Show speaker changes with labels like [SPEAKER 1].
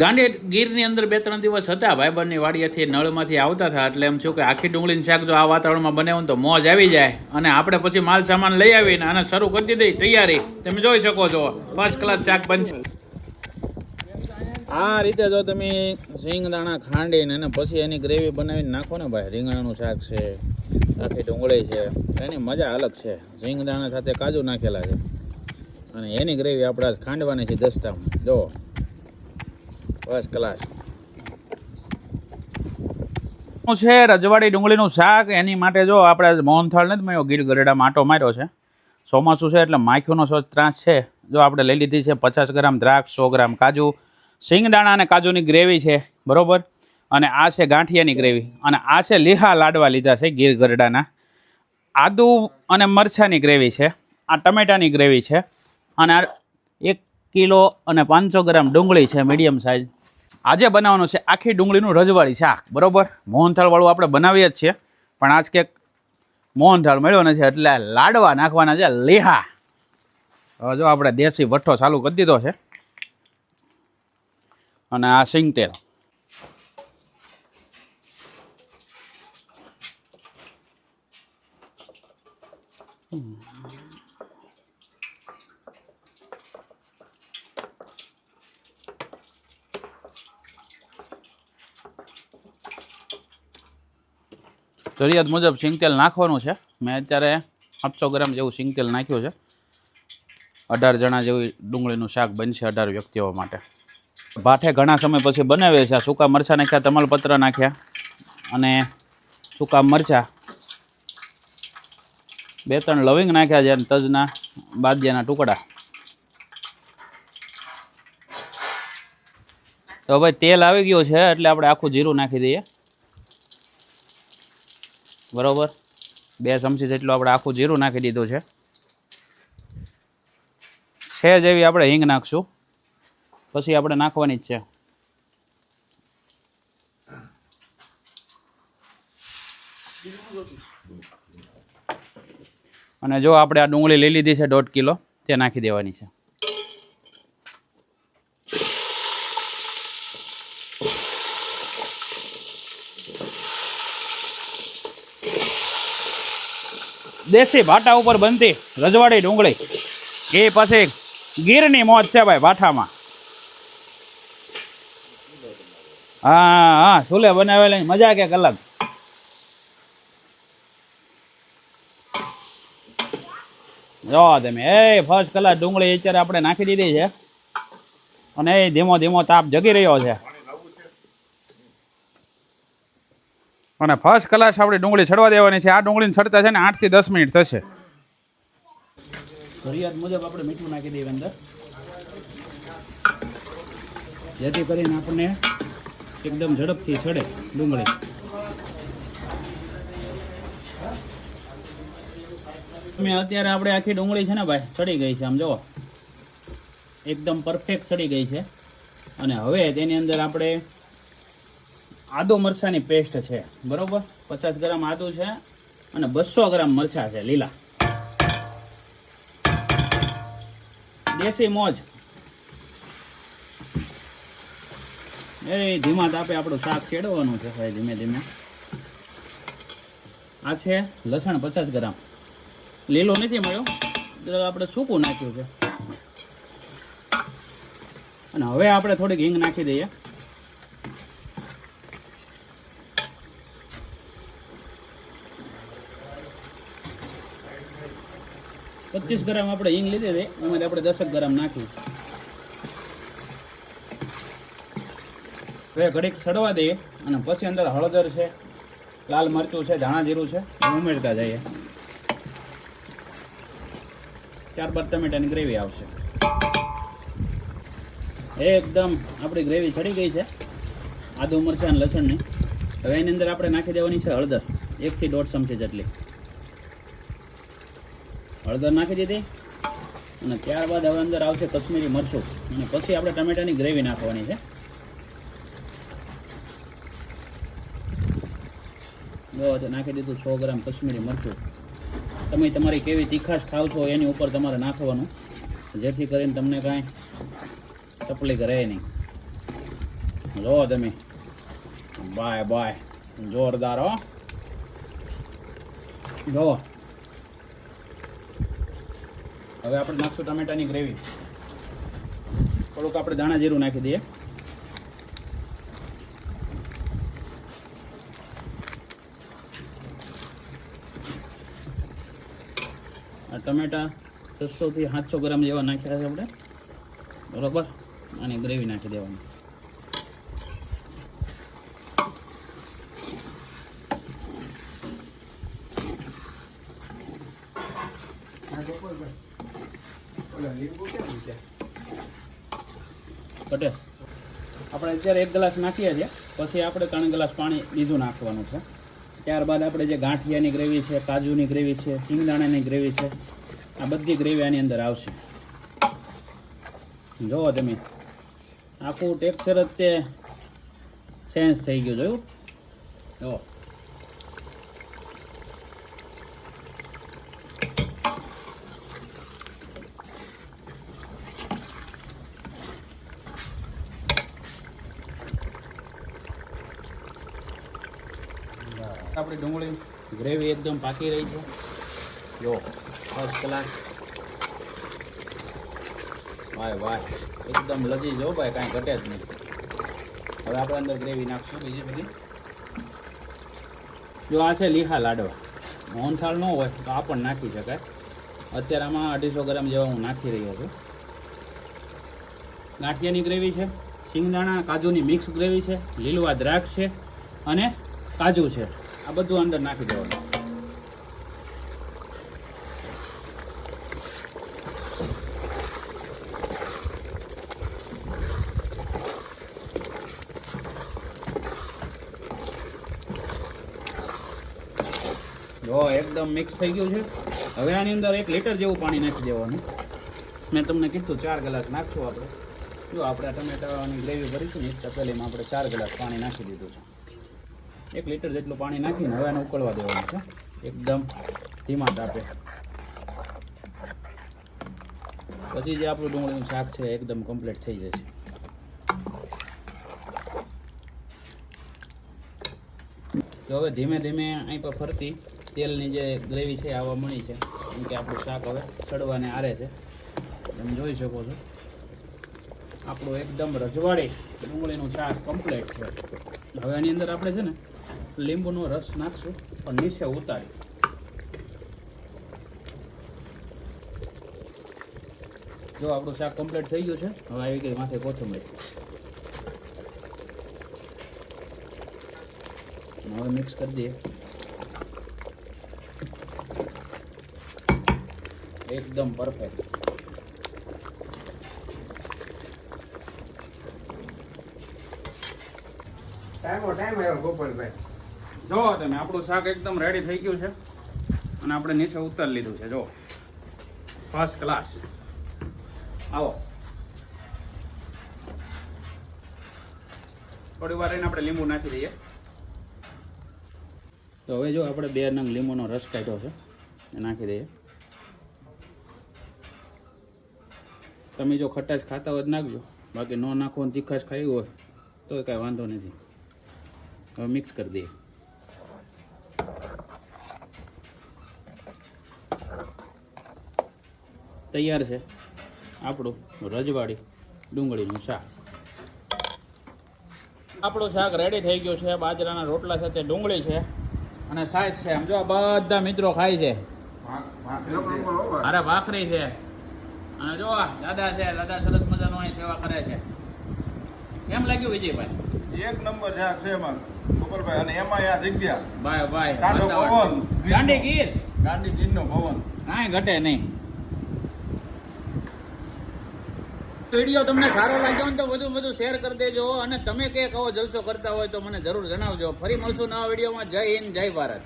[SPEAKER 1] ગાંડી ગીરની અંદર બે ત્રણ દિવસ હતા ભાઈબંધની વાડીએથી નળમાંથી આવતા હતા, એટલે એમ છું કે આખી ડુંગળીની શાક જો આ વાતાવરણમાં બનાવું તો મોજ આવી જાય. અને આપણે પછી માલ સામાન લઈ આવીને આને શરૂ કરી દીધી, તૈયારી. તમે જોઈ શકો છો ફર્સ્ટ ક્લાસ શાક બનશે. આ રીતે જો તમે સિંગદાણા ખાંડીને અને પછી એની ગ્રેવી બનાવીને નાખો ને ભાઈ, રીંગણાનું શાક છે, આખી ડુંગળી છે, એની મજા અલગ છે. સિંગદાણા સાથે કાજુ નાખેલા છે. અને એની ગ્રેવી આપણે ખાંડવાની છે દસ્તામાં. જો. First class. છે રજવાડી ડુંગળીનું શાક. એની માટે જો આપણે મોહનથાળને જ મળ્યો ગીર ગરેડા માટો માર્યો છે. ચોમાસું છે એટલે માખીઓનો સો ત્રાસ છે. જો આપણે લઈ લીધી છે પચાસ ગ્રામ દ્રાક્ષ, સો ગ્રામ કાજુ, સિંગદાણા અને કાજુની ગ્રેવી છે. બરોબર? અને આ છે ગાંઠિયાની ગ્રેવી. અને આ છે લીહા લાડવા લીધા છે ગીર ગરડાના આદુ અને મરછાની ગ્રેવી છે. આ ટમેટાની ગ્રેવી છે. અને આ એક કિલો અને પાંચસો ગ્રામ ડુંગળી છે, મીડિયમ સાઇઝ આજે બનાવવાનું છે આખી ડુંગળીનું રજવાળી શાક. બરાબર? મોહનથાળવાળું આપણે બનાવીએ જ છીએ. પણ આજ કંઈક મોહનથાળ મળ્યો નથી એટલે લાડવા નાખવાના છે લીહા. હવે જો આપણે દેશી ભઠ્ઠો ચાલુ કરી દીધો છે. અને આ સિંગ તેલ જરૂરિયાત મુજબ સિંગતેલ નાખવાનું છે. મેં અત્યારે આઠસો ગ્રામ જેવું સિંગતેલ નાખ્યું છે. અઢાર જણા જેવી ડુંગળીનું શાક બનશે અઢાર વ્યક્તિઓ માટે. ભાઠે ઘણા સમય પછી બનાવે છે. સૂકા મરચાં નાખ્યા, તમાલપત્ર નાખ્યા અને સૂકા મરચાં. બે ત્રણ લવિંગ નાખ્યા છે અને તજના બાદિયાના ટુકડા. તો ભાઈ તેલ આવી ગયું છે એટલે આપણે આખું જીરું નાખી દઈએ. બરોબર? બે ચમચી જેટલું આપણે આખું જીરું નાખી દીધું છે. છે જેવી આપણે હિંગ નાખશું. પછી આપણે નાખવાની જ છે. અને જો આપણે આ ડુંગળી લઈ લીધી છે દોઢ કિલો, તે નાખી દેવાની છે. દેશી ભાટા ઉપર બનતી રજવાડી ડુંગળી. એ પછી ગીરની મોજ છે ભાઈ ભાઠામાં. હા હા સુલે બનાવેલી, મજા કે અલગ. જો તમે, એ ફર્સ્ટ કલાક ડુંગળી અત્યારે આપણે નાખી દીધી છે. અને એ ધીમો ધીમો તાપ જગી રહ્યો છે. અને ફર્સ્ટ ક્લાસ આપણે ડુંગળી છડવા દેવાની છે. આ ડુંગળીને છડતા છે ને આઠથી દસ મિનિટ થશે. ફરિયાદ મુજબ આપણે મીઠું નાખી દઈએ અંદર. જેથી કરીને આપણને એકદમ ઝડપથી છડે ડુંગળી. તમે અત્યારે આપણે આખી ડુંગળી છે ને ભાઈ ચડી ગઈ છે આમ જુઓ. એકદમ પરફેક્ટ ચડી ગઈ છે. અને હવે તેની અંદર આપણે આદુ મરચાંની પેસ્ટ છે. બરોબર? પચાસ ગ્રામ આદુ છે અને બસો ગ્રામ મરચાં છે, લીલા. દેશી મોજ. એ ધીમા તાપે આપણું શાક ચેડવાનું છે ભાઈ, ધીમે ધીમે. આ છે લસણ પચાસ ગ્રામ. લીલો નથી મળ્યો. આપણે સૂકું નાખ્યું છે. અને હવે આપણે થોડીક હિંગ નાખી દઈએ. પચીસ ગ્રામ આપણે હિંગ લીધી હતી એમાંથી આપણે દસક ગ્રામ નાખ્યું. હવે ઘડીક સડવા દઈએ અને પછી અંદર હળદર છે, લાલ મરચું છે, ધાણા જીરું છે ઉમેરતા જઈએ. ત્યારબાદ ટમેટાની ગ્રેવી આવશે. એકદમ આપણી ગ્રેવી ચડી ગઈ છે, આદુ મરચાં અને લસણની. હવે એની અંદર આપણે નાખી દેવાની છે હળદર, એકથી દોઢ ચમચી જેટલી. હળદર નાખી દીધી અને ત્યારબાદ હવે અંદર આવશે કશ્મીરી મરચું. અને પછી આપણે ટમેટાની ગ્રેવી નાખવાની છે. જો નાખી દીધું સો ગ્રામ કશ્મીરી મરચું. તમે તમારી કેવી તીખાશ ખાવ છો એની ઉપર તમારે નાખવાનું. જેથી કરીને તમને કાંઈ તકલીફ રહે નહીં. જો તમે. Bye bye. જોરદાર હો. જો. હવે આપણે નાખશું ટમેટાની ગ્રેવી. થોડુંક આપણે દાણા જીરું નાખી દઈએ. આ ટમેટા છસો થી સાતસો ગ્રામ જેવા નાખ્યા છે આપણે. બરોબર? અને ગ્રેવી નાખી દેવાની. પટેલ, આપણે અત્યારે એક ગ્લાસ નાખીએ છીએ. પછી આપણે ત્રણ ગ્લાસ પાણી બીજું નાખવાનું છે. ત્યારબાદ આપણે જે ગાંઠિયાની ગ્રેવી છે, કાજુની ગ્રેવી છે સિંગદાણાની ગ્રેવી છે, આ બધી ગ્રેવી આની અંદર આવશે. જુઓ તમે, આખું ટેક્સચર જ તે ચેન્જ થઈ ગયું જોયું? જુઓ આપણી ડુંગળી ગ્રેવી એકદમ પાકી રહી છે. જો ફર્સ્ટ ક્લાસ વાય વાય. એકદમ લજી જો ભાઈ, કાંઈ ઘટે જ નહીં. હવે આપણે અંદર ગ્રેવી નાખશું બીજી બધી. જો આ છે લીહા લાડવા. મોહનથાળ ન હોય તો આ પણ નાખી શકાય. અત્યારે આમાં અઢીસો ગ્રામ જેવા હું નાખી રહ્યો છું. ગાંઠિયાની ગ્રેવી છે સિંગદાણા કાજુની મિક્સ ગ્રેવી છે, લીલવા દ્રાક્ષ છે અને કાજુ છે. આ બધું અંદર નાખી દેવાનું. જો એકદમ મિક્સ થઈ ગયું છે. હવે આની અંદર એક લીટર જેવું પાણી નાખી દેવાનું. મેં તમને કીધું ચાર ગ્લાસ નાખશું આપણે. જો આપણે ટમેટાની ગ્રેવી ભરીશું ને તપેલીમાં આપણે ચાર ગ્લાસ પાણી નાખી દીધું છે. એક લીટર જેટલું પાણી નાખીને હવે એને ઉકળવા દેવાનું છે. એકદમ ધીમા તાપે. પછી જે આપણું ડુંગળીનું શાક છે એકદમ કમ્પ્લીટ થઈ જશે તો હવે ધીમે ધીમે અહીં પર ફરતી તેલની જે ગ્રેવી છે આવા મળી છે. કેમ કે આપણું શાક હવે ચડવાને આરે છે. તમે જોઈ શકો છો. આપણું એકદમ રજવાડી ડુંગળીનું શાક કમ્પ્લીટ છે. હવે એની અંદર આપણે છે ને લીંબુનો રસ નાખશું પણ નીચે ઉતારી જો આપણું શાક કમ્પ્લીટ થઈ ગયું છે, હવે આવી ગઈ માથે કોથમરી. હવે મિક્સ કરી દઈએ. એકદમ પરફેક્ટ
[SPEAKER 2] ટાઈમો આવ્યો ગોપાલભાઈ.
[SPEAKER 1] જો તમે આપણું શાક એકદમ રેડી થઈ ગયું છે અને આપણે નીચે ઉતારી લીધું છે, જો. ફર્સ્ટ ક્લાસ આવો. થોડી વાર રહીને આપણે લીંબુ નાખી દઈએ. તો હવે જો આપણે બે નંગ લીંબુનો રસ કાઢ્યો છે, એ નાખી દઈએ. તમે જો ખટાશ ખાતા હોય નાખજો. બાકી ન નાખો તીખાશ ખાવી હોય તો કાંઈ વાંધો નથી. હવે મિક્સ કરી દઈએ. તૈયાર છે. આપણું રજવાડી ડુંગળીનું શાક. આપણું શાક રેડી થઈ ગયું છે. બાજરાના રોટલા સાથે ડુંગળી છે. અને સાઈઝ છે આમ જો બધા મિત્રો ખાય છે. અરે ભાખરી છે. અને જો દાદા છે દાદા સરસ મજાનો અહીં સેવા કરે છે. કેમ લાગ્યું વિજયભાઈ?
[SPEAKER 3] એક નંબર શાક છે એમાં ગોપાલભાઈ અને એમાં આ જગ્યા.
[SPEAKER 1] બાય બાય
[SPEAKER 3] કાંઠો પવન
[SPEAKER 1] ગાંડી ગીર?
[SPEAKER 3] ગાંધી ગીરનો પવન
[SPEAKER 1] કાંઈ ઘટે નહીં. વીડિયો તમને સારો લાગ્યો હોય તો વધુ વધુ શેર કરી દેજો અને તમે કે કહો જલસો કરતા હોય તો મને જરૂર જણાવજો. ફરી મળશું નવા વિડીયોમાં. જય હિન્દ, જય ભારત.